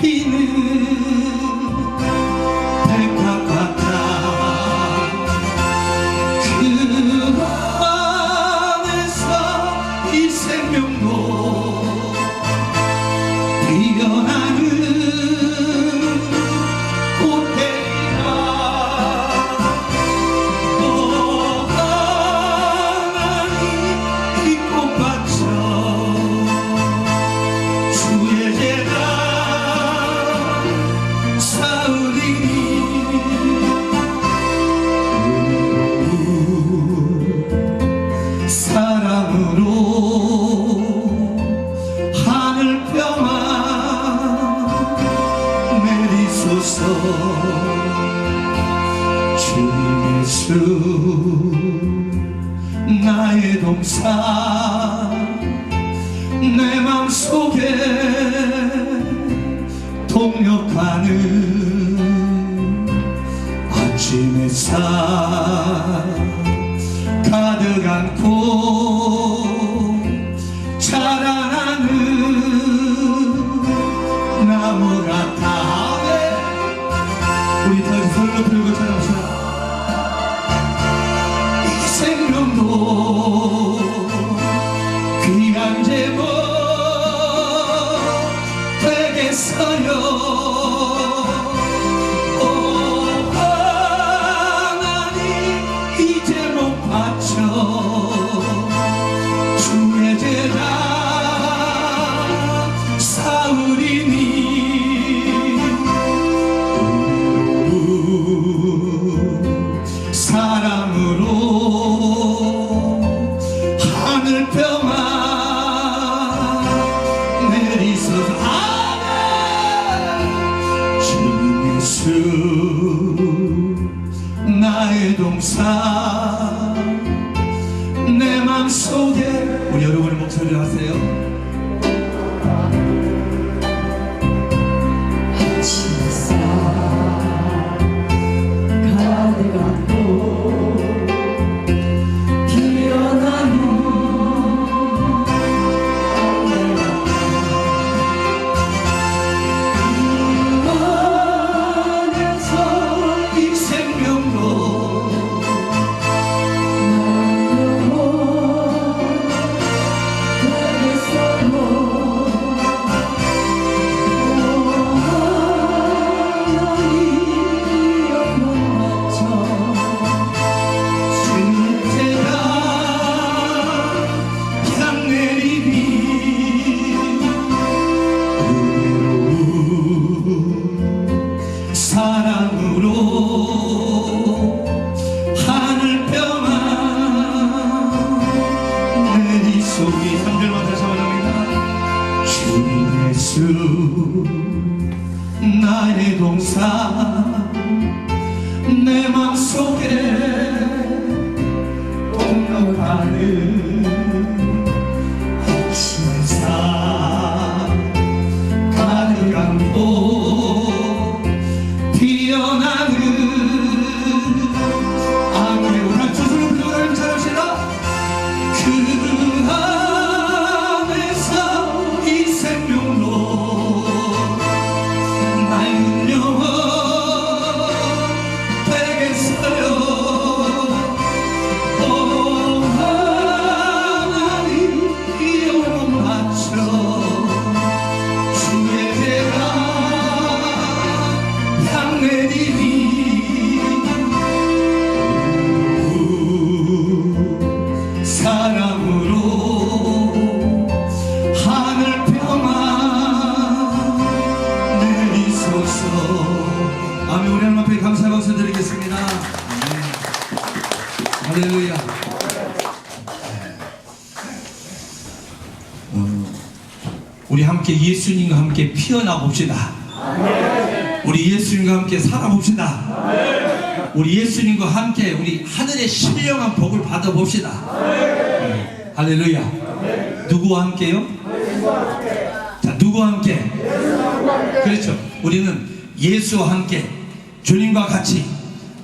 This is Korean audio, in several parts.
he knew. 사랑으로 하늘 평화 내리 속이 한절만 다시 한번 합니다. 주님의 수 나의 동산 내 맘속에 동력하는 앞에 감사 박수 드리겠습니다 아멘. 할렐루야 음, 우리 함께 예수님과 함께 피어나 봅시다 우리 예수님과 함께 살아봅시다 우리 예수님과 함께 우리 하늘의 신령한 복을 받아봅시다 네. 할렐루야. 누구와 함께요? 자, 누구와 함께? 그렇죠. 우리는 예수와 함께 주님과 같이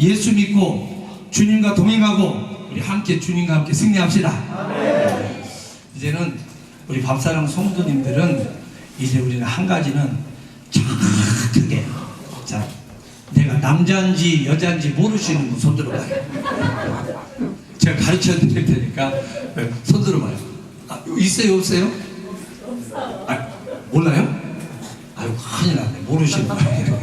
예수 믿고 주님과 동행하고 우리 함께 주님과 함께 승리합시다. 이제는 우리 밥사랑 성도님들은 이제 우리는 한 가지는 정확하게 자 내가 남자인지 여자인지 모르시는 분 손들어 봐요. 제가 가르쳐 드릴 테니까 네, 손들어 봐요. 아, 있어요 없어요? 아, 몰라요? 아유 큰일 났네 모르시는 거예요.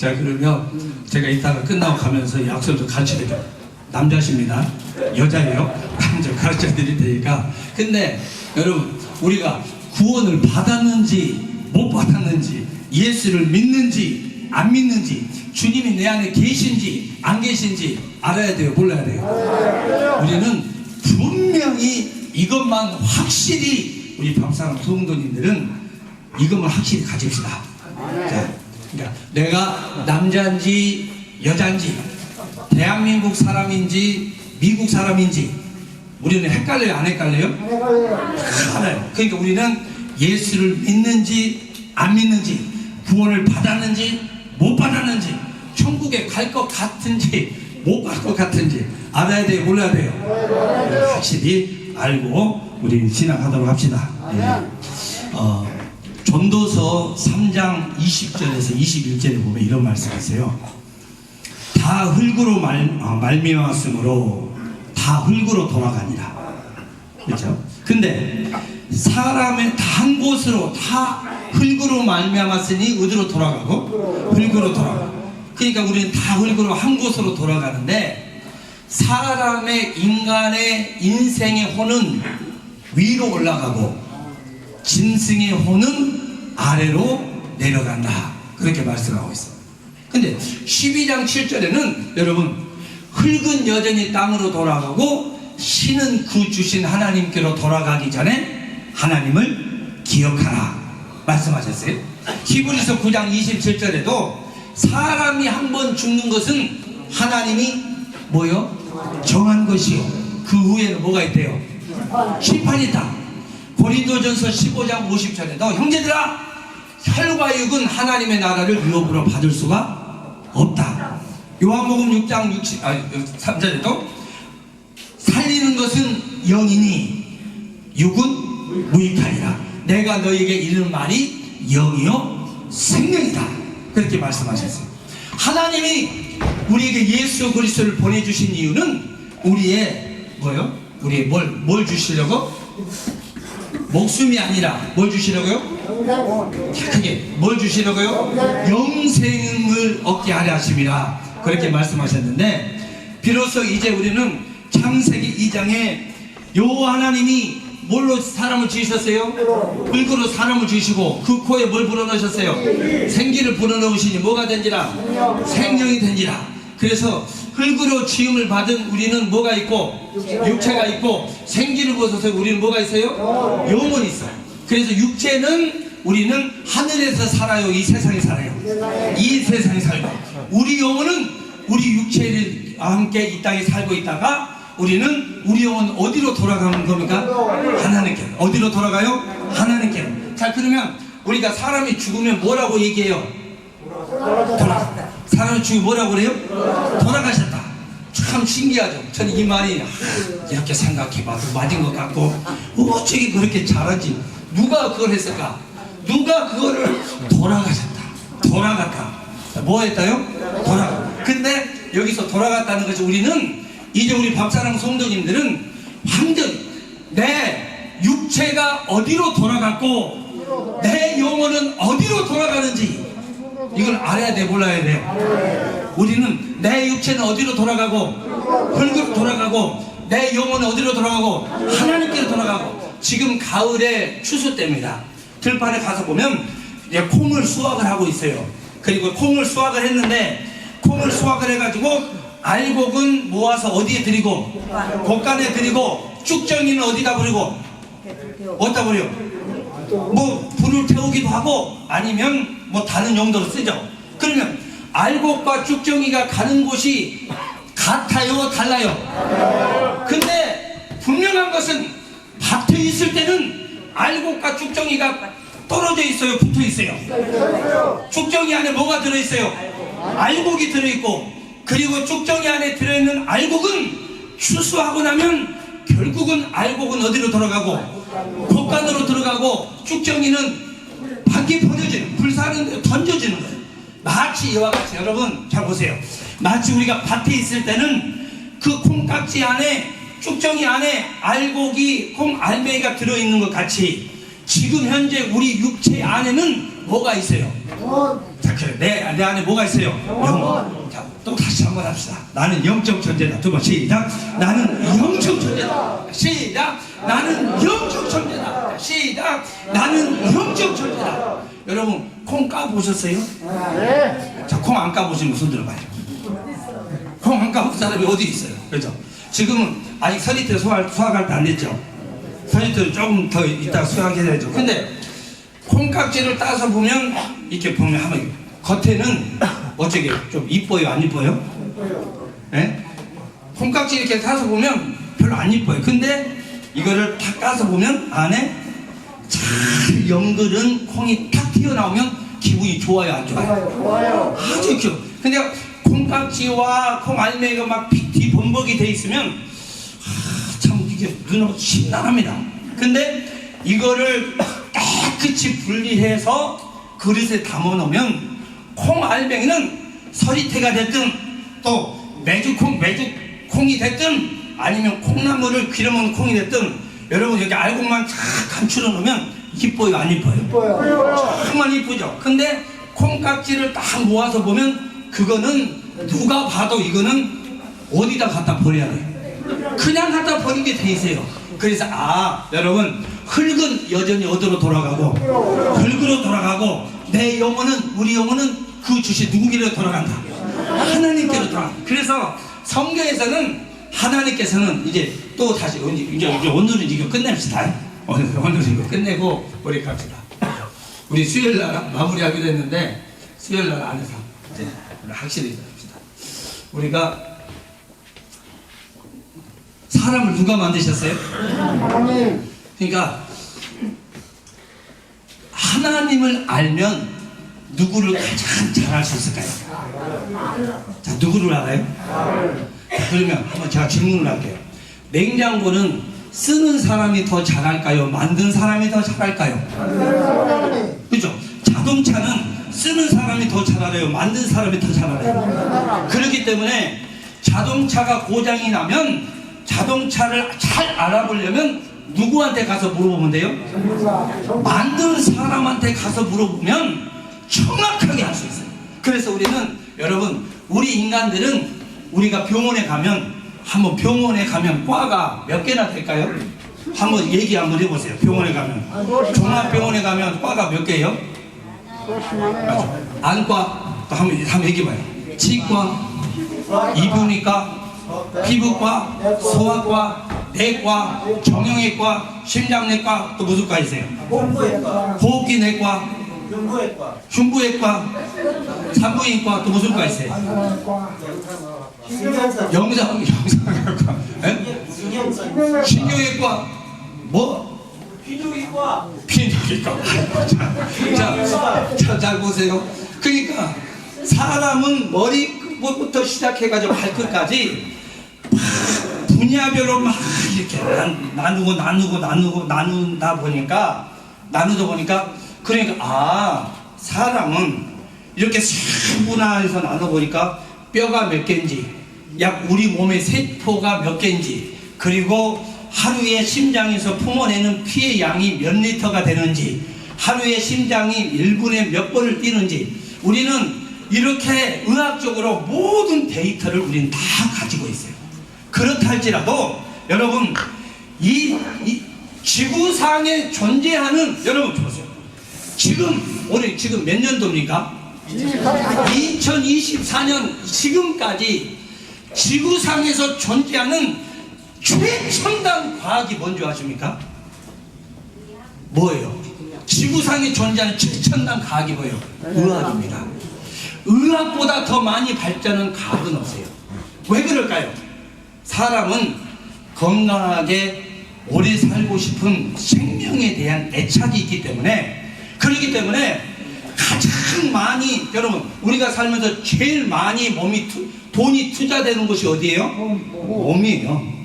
자 그러면 제가 이따가 끝나고 가면서 약속 좀 가르쳐 드릴게요. 남자십니다. 여자예요. 남자 가르쳐 드릴 테니까. 근데 여러분 우리가 구원을 받았는지 못 받았는지 예수를 믿는지 안 믿는지 주님이 내 안에 계신지 안 계신지 알아야 돼요 몰라야 돼요 우리는 분명히 이것만 확실히 우리 밤사람 소흥도님들은 이것만 확실히 가집시다 자, 그러니까 내가 남자인지 여자인지 대한민국 사람인지 미국 사람인지 우리는 헷갈려요 안 헷갈려요? 알아요. 그러니까 우리는 예수를 믿는지 안 믿는지 구원을 받았는지 못 받았는지 천국에 갈 것 같은지 못 갈 것 같은지 알아야 돼요 몰라야 돼요 확실히 알고 우리 진행하도록 합시다 예. 어, 전도서 3장 20절에서 21절에 보면 이런 말씀이 있어요. 다 흙으로 말, 어, 말미암았으므로 다 흙으로 돌아가니라. 그렇죠? 근데 사람의 다 한 곳으로 다 흙으로 말미암았으니 어디로 돌아가고? 흙으로 돌아가고 그러니까 우리는 다 흙으로 한 곳으로 돌아가는데 사람의 인간의 인생의 호는 위로 올라가고 짐승의 호는 아래로 내려간다 그렇게 말씀하고 있어요 근데 12장 7절에는 여러분 흙은 여전히 땅으로 돌아가고 신은 그 주신 하나님께로 돌아가기 전에 하나님을 기억하라 말씀하셨어요. 히브리서 9장 27절에도 사람이 한 번 죽는 것은 하나님이 뭐요? 정한 것이요. 그 후에는 뭐가 있대요? 심판이 있다. 고린도전서 15장 50절에도 형제들아 혈과 육은 하나님의 나라를 유업으로 받을 수가 없다. 요한복음 6장 60, 아, 3절에도 살리는 것은 영이니 육은 무익하니라. 내가 너에게 이르는 말이 영이요 생명이다. 그렇게 말씀하셨어요. 하나님이 우리에게 예수 그리스도를 보내주신 이유는 우리의 뭐요? 우리의 뭘, 뭘 주시려고? 목숨이 아니라 뭘 주시려고요? 크게 뭘 주시려고요? 영생을 얻게 하려 하심이라 그렇게 말씀하셨는데 비로소 이제 우리는 창세기 2장에 요 하나님이 뭘로 사람을 지으셨어요? 흙으로 사람을 지으시고 그 코에 뭘 불어넣으셨어요? 생기를 불어넣으시니 뭐가 된지라? 생명이 된지라 그래서 흙으로 지음을 받은 우리는 뭐가 있고? 육체가 있고 생기를 벗어서 우리는 뭐가 있어요? 영혼이 있어요 그래서 육체는 우리는 하늘에서 살아요. 이 세상에 살아요. 이 세상에 살고. 우리 영혼은 우리 육체를 함께 이 땅에 살고 있다가 우리는 우리 영혼 어디로 돌아가는 겁니까? 하나님께. 어디로 돌아가요? 하나님께. 자 그러면 우리가 사람이 죽으면 뭐라고 얘기해요? 돌아 사람 이 죽으면 뭐라고 그래요? 돌아가셨다. 참 신기하죠. 저는 이 말이 아, 이렇게 생각해봐도 맞은 것 같고 어떻게 그렇게 잘하지? 누가 그걸 했을까? 누가 그거를 돌아가셨다. 돌아갔다. 뭐 했다요? 돌아가. 근데 여기서 돌아갔다는 것이 우리는 이제 우리 밥사랑 성도님들은 완전 내 육체가 어디로 돌아갔고 내 영혼은 어디로 돌아가는지 이걸 알아야 돼 몰라야 돼? 우리는 내 육체는 어디로 돌아가고 흙으로 돌아가고 내 영혼은 어디로 돌아가고 하나님께로 돌아가고 지금 가을에 추수 때입니다. 들판에 가서 보면 이제 콩을 수확을 하고 있어요. 그리고 콩을 수확을 했는데 콩을 수확을 해가지고 알곡은 모아서 어디에 드리고 곡간에 드리고 쭉정이는 어디다 버리고 어디다 버려? 뭐 불을 태우기도 하고 아니면 뭐 다른 용도로 쓰죠 그러면 알곡과 쭉정이가 가는 곳이 같아요 달라요 근데 분명한 것은 있을 때는 알곡과 쭉정이가 떨어져 있어요, 붙어 있어요. 쭉정이 안에 뭐가 들어 있어요? 알곡이 들어 있고 그리고 쭉정이 안에 들어 있는 알곡은 추수하고 나면 결국은 알곡은 어디로 들어가고 곡간으로 들어가고 쭉정이는 사는 데 던져지는 거예요. 마치 이와 같이 여러분 잘 보세요. 마치 우리가 밭에 있을 때는 그 콩깍지 안에 쭉정이 안에 알곡이 콩 알맹이가 들어 있는 것 같이 지금 현재 우리 육체 안에는 뭐가 있어요? 자, 그래. 내, 내 안에 뭐가 있어요? 영. 자, 또 다시 한번 합시다. 나는 영적 존재다. 두 번 시작. 나는 영적 존재다. 시작. 나는 영적 존재다. 시작. 나는 영적 존재다. 여러분, 콩 까보셨어요? 자, 콩 안 까보시면 손 들어봐요. 콩 안 까본 사람이 어디 있어요? 그죠? 지금은 아직 서리태 수학, 수학할 때 안 됐죠? 서리태를 조금 더 이따 수학해야죠. 근데 콩깍지를 따서 보면 이렇게 보면 하면 겉에는 어떻게 좀 이뻐요 안 이뻐요? 예? 콩깍지 이렇게 따서 보면 별로 안 이뻐요. 근데 이거를 탁 따서 보면 안에 잘 연글은 콩이 탁 튀어나오면 기분이 좋아요 안 좋아요? 아주 귀여워. 근데 콩깍지와 콩 알맹이가 막 뒤범벅이 돼 있으면 아, 참 이게 눈으로 심란합니다. 근데 이거를 깨끗이 분리해서 그릇에 담아 놓으면 콩 알맹이는 서리태가 됐든 또 메주콩 메주콩이 됐든 아니면 콩나물을 기름은 콩이 됐든 여러분 여기 알곡만 쫙 감추려 놓으면 이뻐요 안 이뻐요? 정말 이쁘죠. 근데 콩깍지를 딱 모아서 보면 그거는 누가 봐도 이거는 어디다 갖다 버려야 돼. 그냥 갖다 버리게 돼 있어요. 그래서 아 여러분 흙은 여전히 어디로 돌아가고 흙으로 돌아가고 내 영혼은 우리 영혼은 그 주신 누구에게로 돌아간다. 하나님께로 돌아간다. 그래서 성경에서는 하나님께서는 이제 또 다시 이제 이제 이제 오늘은 이거 끝냅시다. 오늘 오늘은 이거 끝내고 우리 갑시다. 우리 수요일 날 마무리하기로 했는데 수요일 날 안에서 이제 확실히 합시다. 우리가 사람을 누가 만드셨어요? 그러니까 하나님을 알면 누구를 가장 잘할 수 있을까요? 자, 누구를 알아요? 자, 그러면 한번 제가 질문을 할게요. 냉장고는 쓰는 사람이 더 잘할까요? 만든 사람이 더 잘할까요? 그죠? 자동차는 쓰는 사람이 더잘 알아요. 만든 사람이 더잘 알아요. 그렇기 때문에 자동차가 고장이 나면 자동차를 잘 알아보려면 누구한테 가서 물어보면 돼요? 만든 사람한테 가서 물어보면 정확하게 할수 있어요. 그래서 우리는 여러분 우리 인간들은 우리가 병원에 가면 한번 병원에 가면 과가 몇 개나 될까요? 한번 얘기 한번 해보세요. 병원에 가면 종합병원에 가면 과가 몇 개예요? 맞죠? 안과 또 한번 한번 얘기해봐요. 치과, 이분이과, 피부과, 소아과, 내과, 정형외과, 심장내과 또 무슨 과 있어요? 호흡기내과, 연구했과, 흉부외과, 산부인과 또 무슨 과 있어요? 신경선, 영상 영상외과, 에? 신경선, 신경외과, 뭐 피부이과, 피부외과. 자, 자, 자, 잘 보세요. 그러니까 사람은 머리부터 시작해가지고 발끝까지 분야별로 막 이렇게 나- 나누고 나누고 나누고 나눈다 보니까 나누다 보니까 그러니까 아 사람은 이렇게 세분화해서 나눠보니까 뼈가 몇 개인지 약 우리 몸의 세포가 몇 개인지 그리고 하루에 심장에서 품어내는 피의 양이 몇 리터가 되는지 하루에 심장이 1분에 몇 번을 뛰는지 우리는 이렇게 의학적으로 모든 데이터를 우리는 다 가지고 있어요. 그렇다 할지라도 여러분 이, 이 지구상에 존재하는 여러분 보세요. 지금 올해 지금 몇 년도입니까? 2024년 지금까지 지구상에서 존재하는 최첨단 과학이 뭔지 아십니까? 뭐예요? 지구상에 존재하는 최첨단 과학이 뭐예요? 의학입니다. 의학보다 더 많이 발전한 과학은 없어요. 왜 그럴까요? 사람은 건강하게 오래 살고 싶은 생명에 대한 애착이 있기 때문에 그렇기 때문에 가장 많이 여러분 우리가 살면서 제일 많이 몸이 투, 돈이 투자되는 곳이 어디예요? 몸이에요.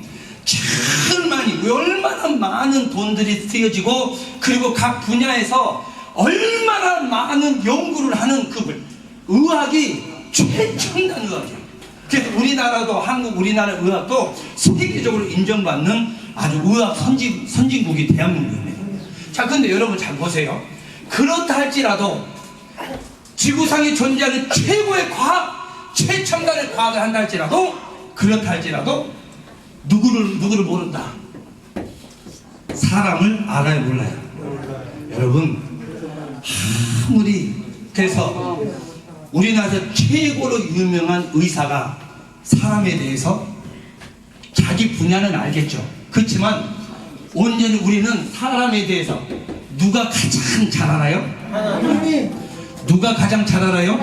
제일 많이 얼마나 많은 돈들이 쓰여지고 그리고 각 분야에서 얼마나 많은 연구를 하는 그 의학이 최첨단 의학이에요. 그래서 우리나라도 한국 우리나라 의학도 세계적으로 인정받는 아주 의학 선진 선진국이 대한민국입니다. 자, 근데 여러분 잘 보세요. 그렇다 할지라도 지구상에 존재하는 최고의 과학, 최첨단의 과학을 한다 할지라도 그렇다 할지라도 누구를 누구를 모른다. 사람을 알아요 몰라요. 여러분 아무리 그래서 우리나라에서 최고로 유명한 의사가 사람에 대해서 자기 분야는 알겠죠. 그렇지만 온전히 우리는 사람에 대해서 누가 가장 잘 알아요? 누가 가장 잘 알아요?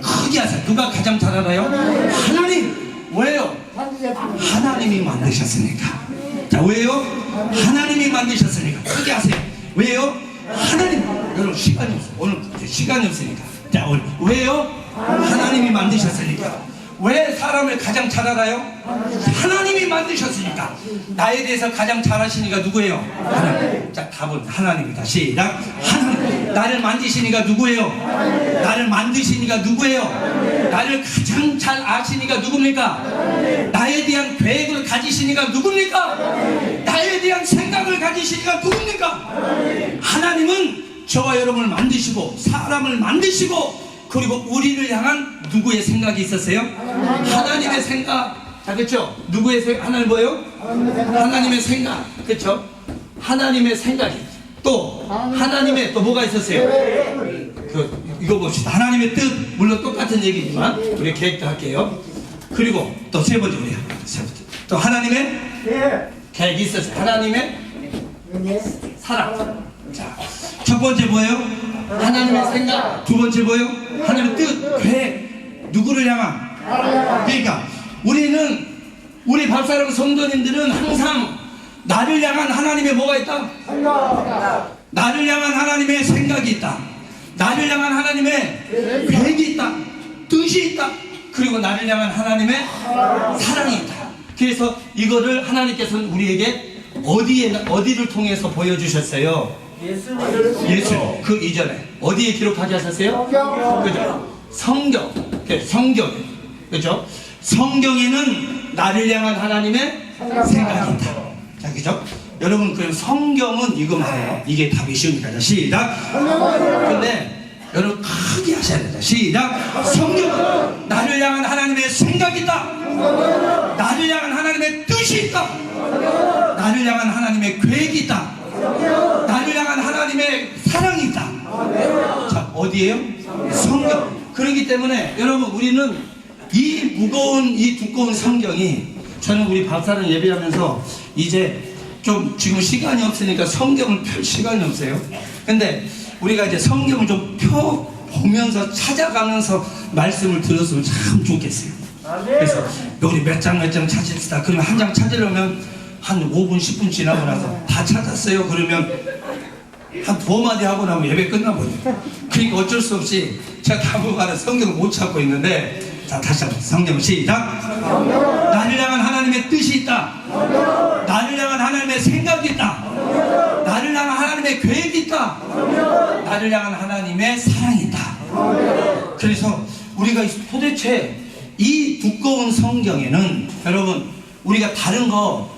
크게 하세요. 누가 가장 잘 알아요? 하나님. 왜요? 하나님이 만드셨으니까. 자, 왜요? 하나님이 만드셨으니까. 크게 하세요. 왜요? 하나님. 여러분, 시간이 없어. 오늘 시간이 없으니까. 자, 오늘. 왜요? 하나님이 만드셨으니까. 왜 사람을 가장 잘 알아요? 하나님이 만드셨으니까. 나에 대해서 가장 잘 아시니까 누구예요? 하나님. 자, 답은 하나님이다. 시작. 하나님. 나를 만드시니까 누구예요? 나를 만드시니까 누구예요? 나를 가장 잘 아시니까 누굽니까? 나에 대한 계획을 가지시니까 누굽니까? 나에 대한 생각을 가지시니까 누굽니까? 하나님은 저와 여러분을 만드시고 사람을 만드시고 그리고 우리를 향한 누구의 생각이 있었어요? 하나님의 생각. 자, 그렇죠? 누구의 생각? 하나님 뭐예요? 하나님의 생각. 그렇죠? 하나님의 생각이. 또 하나님의 또 뭐가 있었어요? 그 이거 봅시다. 하나님의 뜻 물론 똑같은 얘기지만 우리 계획도 할게요. 그리고 또 세 번째 우리 세 번째 또 하나님의 계획이 있었어요. 하나님의 사랑. 자, 첫 번째 뭐예요? 하나님의 생각. 두 번째 뭐예요? 하나님의 뜻, 계획. 누구를 향한? 그러니까 우리는 우리 밥사랑 성도님들은 항상 나를 향한 하나님의 뭐가 있다? 나를 향한 하나님의 생각이 있다. 나를 향한 하나님의 계획이 있다. 뜻이 있다. 그리고 나를 향한 하나님의 사랑이 있다. 그래서 이거를 하나님께서는 우리에게 어디에 어디를 통해서 보여주셨어요? 예수 그 이전에 어디에 기록하게 하셨어요? 그죠? 성경 그 성경 그죠? 성경에는 나를 향한 하나님의 생각이 있다. 자 그죠? 여러분 그 성경은 이거만요. 이게 답이 쉬우니까 자, 시작. 근데 여러분 크게 하셔야 된다. 시작. 성경은 나를 향한 하나님의 생각이 있다. 나를 향한 하나님의 뜻이 있다. 나를 향한 하나님의 계획이 있다. 나를 향한 하나님의 사랑이 있다. 자, 어디에요? 성경. 그렇기 때문에 여러분 우리는 이 무거운 이 두꺼운 성경이 저는 우리 밥사를 예배하면서 이제 좀 지금 시간이 없으니까 성경을 펼 시간이 없어요. 근데 우리가 이제 성경을 좀 펴 보면서 찾아가면서 말씀을 들었으면 참 좋겠어요. 그래서 여기 몇장 몇 장 찾읍시다. 그러면 한 장 찾으려면 한 5분 10분 지나고 나서 다 찾았어요. 그러면 한 두어 마디 하고 나면 예배 끝나버려요. 그러니까 어쩔 수 없이 제가 당분간은 성경을 못 찾고 있는데 자 다시 한번 성경 시작. 나를 향한 하나님의 뜻이 있다. 나를 향한 하나님의 생각이 있다. 나를 향한 하나님의 계획이 있다. 나를 향한 하나님의 사랑이 있다. 그래서 우리가 도대체 이 두꺼운 성경에는 여러분 우리가 다른 거